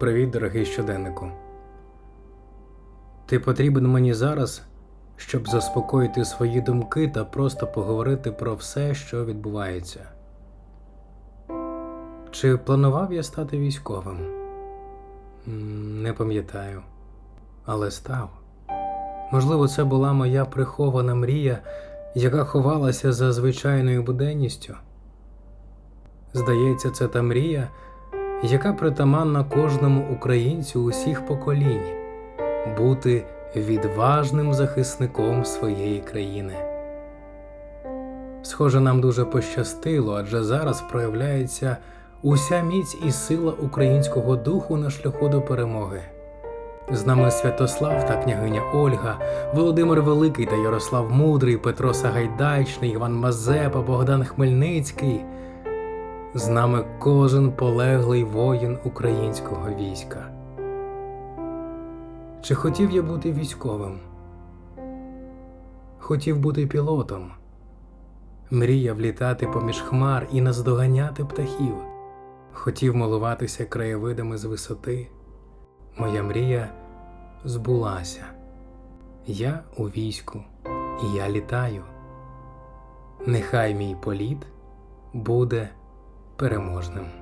Привіт, дорогий щоденнику. Ти потрібен мені зараз, щоб заспокоїти свої думки та просто поговорити про все, що відбувається. Чи планував я стати військовим? Не пам'ятаю, але став. Можливо, це була моя прихована мрія, яка ховалася за звичайною буденністю. Здається, це та мрія, яка притаманна кожному українцю усіх поколінь бути відважним захисником своєї країни. Схоже, нам дуже пощастило, адже зараз проявляється уся міць і сила українського духу на шляху до перемоги. З нами Святослав та княгиня Ольга, Володимир Великий та Ярослав Мудрий, Петро Сагайдачний, Іван Мазепа, Богдан Хмельницький. З нами кожен полеглий воїн українського війська. Чи хотів я бути військовим? Хотів бути пілотом. Мріяв літати поміж хмар і наздоганяти птахів. Хотів милуватися краєвидами з висоти. Моя мрія збулася. Я у війську, і я літаю. Нехай мій політ буде переможним.